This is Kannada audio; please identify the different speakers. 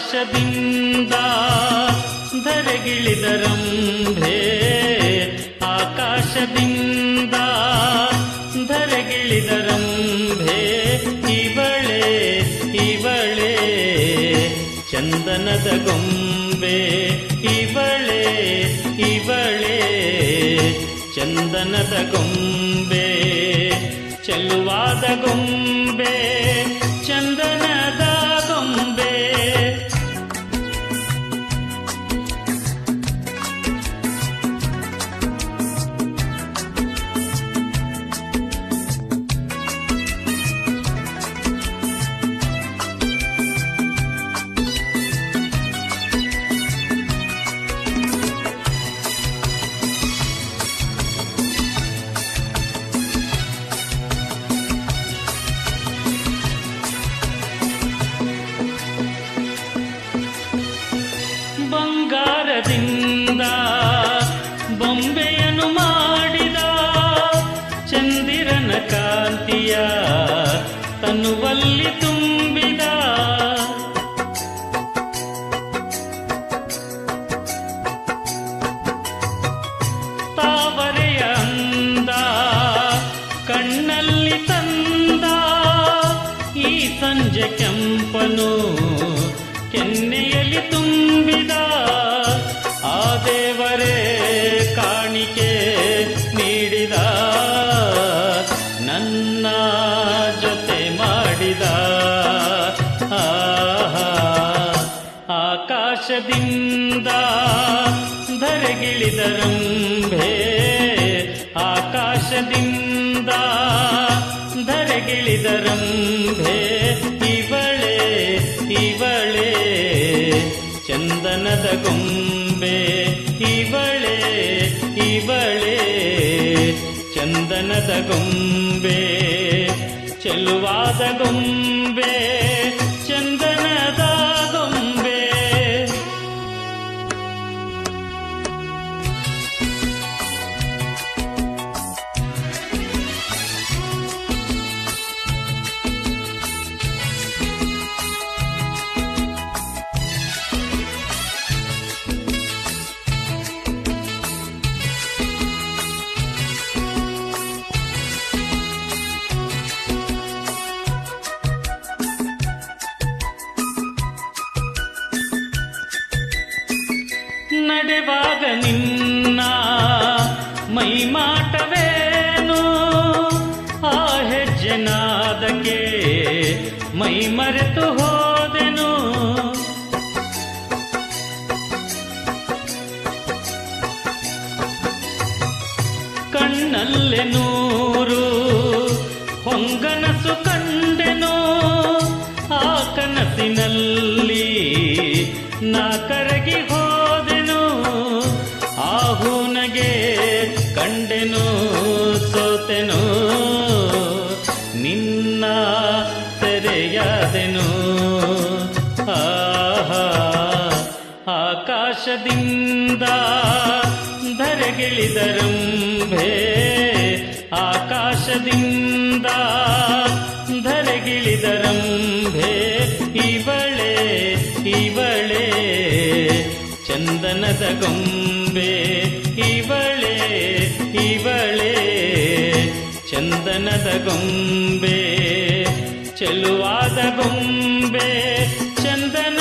Speaker 1: ಆಕಾಶದಿಂದ ಧರೆಗಿಳಿದರಂಭೆ. ಆಕಾಶದಿಂದ ಧರೆಗಿಳಿದರಂಭೆ. ಇವಳೆ ಇವಳೆ ಚಂದನದ ಗೊಂಬೆ. ಇವಳೆ ಇವಳೆ ಚಂದನದ ಗೊಂಬೆ. ಚೆಲುವಾದ ಗೊಂಬೆ. ಕೆಂಪನು ಕೆನ್ನೆಯಲ್ಲಿ ತುಂಬಿದ ಆ ದೇವರೇ ಕಾಣಿಕೆ ನೀಡಿದ, ನನ್ನ ಜೊತೆ ಮಾಡಿದ. ಆಕಾಶದಿಂದ ಧರೆಗಿಳಿದರಂಭೆ ಆಕಾಶದಿಂದ ಧರೆಗಿಳಿದರಂಭೆ ಇವಳೆ ಚಂದನದ ಗೊಂಬೆ. ಇವಳೆ ಇವಳೆ ಚಂದನದ ಗೊಂಬೆ. ಚೆಲುವಾದ ಗೊಂಬೆ. ನಡೆವಾಗ ನಿನ್ನ ಮೈ ಮಾಟವೇನು? ಆ ಹೆಜ್ಜೆನಾದಕ್ಕೆ ಮೈ ಮರೆತು ಹೋದೆನು? ಕಣ್ಣಲ್ಲೆ ನೂರು ಹೊಂಗನಸು ಕಂಡೆನು? ಆ ಕನಸಿನಲ್ಲಿ ನಾ ಕರಗಿ ಹೋದೆನು ಸೋತೆನು ನಿನ್ನ ಸೆರೆಯಾದೆನು ಆಹಾ ಆಕಾಶದಿಂದ ಧರೆಗಿಳಿದರಂಭೆ ಆಕಾಶದಿಂದ ಧರೆಗಿಳಿದರಂಭೆ ಇವಳೆ ಇವಳೆ ಚಂದನದ ಗೊಂಬೆ. ಇವಳೆ ಇವಳೆ ಚಂದನದ ಗೊಂಬೆ ಚೆಲುವಾದ ಗೊಂಬೆ ಚಂದನ